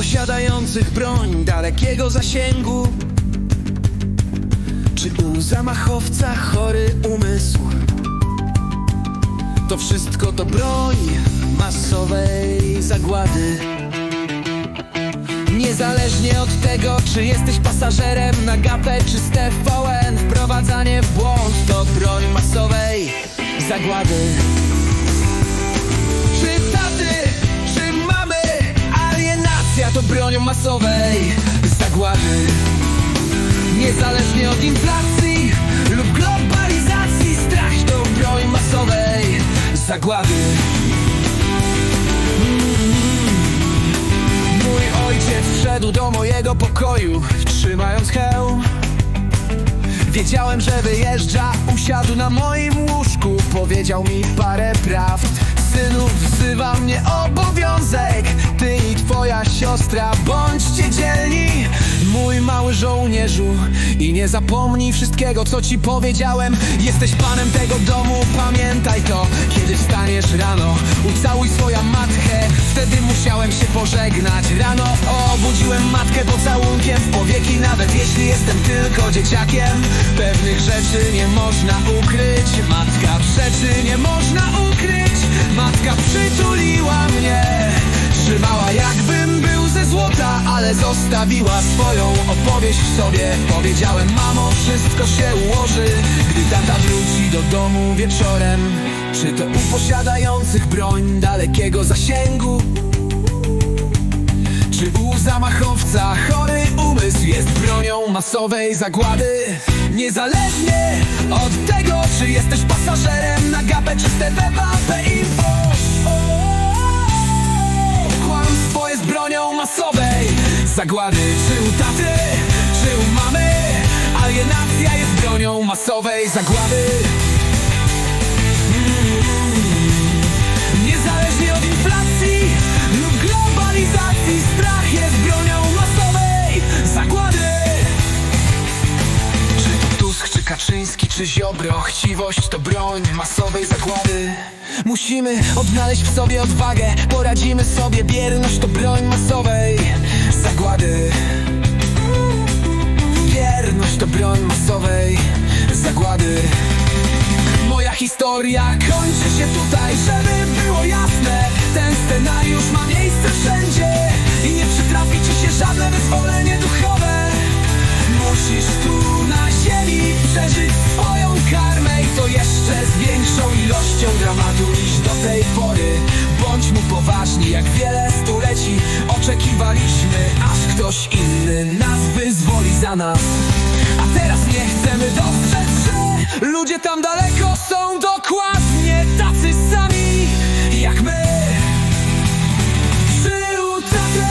upośledzających broń dalekiego zasięgu. Czy u zamachowca chory umysł? To wszystko to broń masowej zagłady. Niezależnie od tego, czy jesteś pasażerem na gapę czy TVN Wprowadzanie w błąd to broń masowej zagłady bronią masowej zagłady Niezależnie od inflacji lub globalizacji Strach to broń masowej zagłady Mój ojciec wszedł do mojego pokoju, trzymając hełm. Wiedziałem, że wyjeżdża, usiadł na moim łóżku, powiedział mi parę prawd. Synu, wzywa mnie obowiązek, ty i twoja siostra, bądźcie dzielni. Mój mały żołnierzu i nie zapomnij wszystkiego, co ci powiedziałem. Jesteś panem tego domu, pamiętaj to, kiedy wstaniesz rano. Ucałuj swoją matkę, wtedy musiałem się pożegnać. Rano obudziłem matkę pocałunkiem w jestem tylko dzieciakiem. Pewnych rzeczy nie można ukryć, matka przeczy nie można ukryć. Matka przytuliła mnie, trzymała jakbym był ze złota, ale zostawiła swoją opowieść w sobie. Powiedziałem, mamo, wszystko się ułoży, gdy tata wróci do domu wieczorem. Czy to u posiadających broń dalekiego zasięgu? Masowej zagłady? Niezależnie od tego, czy jesteś pasażerem na gapę czy z TVP Info. Kłamstwo jest bronią masowej zagłady. Czy u taty, czy u mamy Alienacja jest bronią masowej zagłady Kaczyński, czy Ziobro? Chciwość to broń masowej zagłady. Musimy odnaleźć w sobie odwagę. Poradzimy sobie, bierność to broń masowej zagłady. Bierność to broń masowej zagłady. Moja historia kończy się tutaj, żeby było jasne. Ten scenariusz ma miejsce poważni, jak wiele stuleci oczekiwaliśmy Aż ktoś inny nas wyzwoli za nas. A teraz nie chcemy dostrzec, że ludzie tam daleko są dokładnie tacy sami jak my. Czy u taty,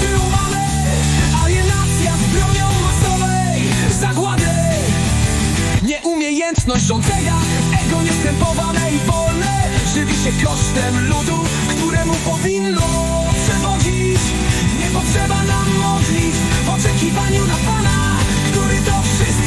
czy u mamy Alienacja z bronią masowej zagłady. Nieumiejętność rządzenia Ego nieskrępowane i wolne Żywi się kosztem ludu Któremu powinno przewodzić Nie potrzeba nam modlić W oczekiwaniu na Pana Który to wszystko